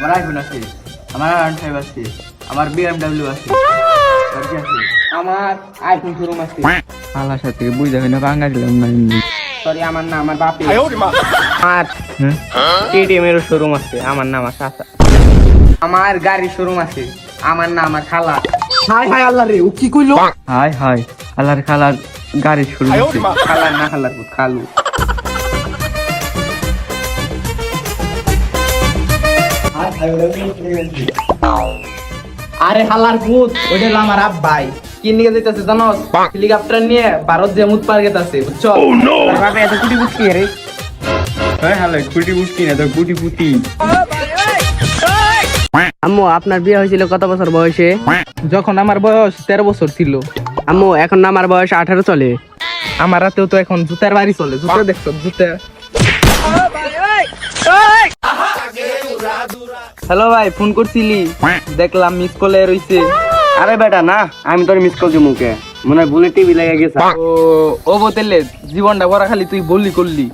আমার আইফোন আছে আমার আর ফাইভ আছে আমার বিএমডাব্লিউ আছে আমার আইফোন শোরুম আছে। আল্লাহ সাথে বুঝতে হয় না দিলাম না সরি আমার না আমার বাপে আর টিটিএম এর শোরুম আছে আমার চাচা আমার গাড়ির শোরুম আছে আমার নাম আমার খালা। হাই হাই আল্লাহ রে ও কি কইলো? হাই হাই আল্লাহর খালার গাড়ি শুরু হচ্ছে খালা না খালার খালু। আরে হালার ভূত ওইটা আমার আব্বাই। কি নিয়ে যেতেছে জানোস? হেলিকপ্টার নিয়ে ভারত জেমুত পার গেতাছে বুঝছ? এত কুটি রে। হ্যাঁ হ্যালো কুটি না তো কুটি পুটি আম্মু আপনার বিয়ে হয়েছিল কত বছর বয়সে? যখন আমার বয়স তেরো বছর ছিল। আম্মু এখন আমার বয়স আঠারো চলে। আমার রাতেও তো এখন জুতার বাড়ি চলে জুতা দেখছ জুতা? হ্যালো ভাই ফোন করছিলি? দেখলাম মিস কলে রইছে। আরে বেটা না আমি তোর মিস কল মুখে মনে হয় বুলেট টিভি লেগে গেছে। ও ও বোতলে জীবনটা বড় খালি তুই বললি করলি।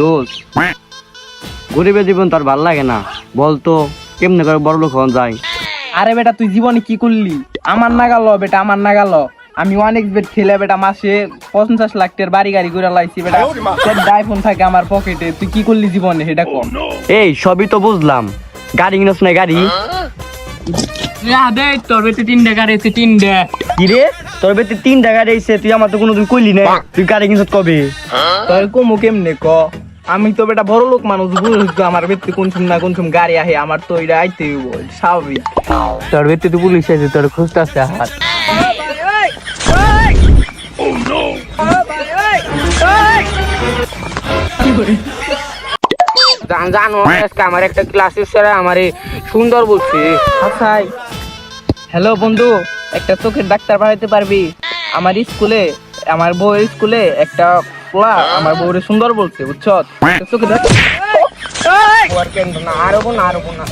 দোষ। গরিবের জীবন তোর ভালো লাগে না। বলতো কেমনে করে বড় লোক হওয়া যায়? আরে বেটা তুই জীবনে কি করলি? আমার নাগাল বেটা আমার নাগাল আমি অনেক বেট খেলে বেটা মাসে পঞ্চাশ লাখ টাকার বাড়ি গাড়ি করে লাইছি বেটা। আইফোন থাকে আমার পকেটে তুই কি করলি জীবনে? সেটা কম। এই সবই তো বুঝলাম। গাড়ি কিনস না গাড়ি? দে তোর বেতে তিনটে গাড়ি আছে তিনটে। কি রে? তোর বেতে তিন টাকা দিয়েছে তুই আমার তো কোনোদিন কইলি না? তুই গাড়ি কবে? তোর কমু কেমনে ক? আমি তো বেটা বড় লোক মানুষ বুঝতো আমার ব্যক্তি কোন না কোন গাড়ি আহে আমার তো এটা আইতে স্বাভাবিক। তোর বেতে তো পুলিশ আছে তোর খুঁজতে আছে হাত। জান আজকে আমার একটা স্যার আমারে সুন্দর বলছে। হ্যালো বন্ধু একটা চোখের ডাক্তার বানাইতে পারবি? আমার স্কুলে আমার বউয়ের স্কুলে একটা পোলা আমার বউরে সুন্দর বলছে বুঝছ চোখের ডাক্তার আর না আরও না।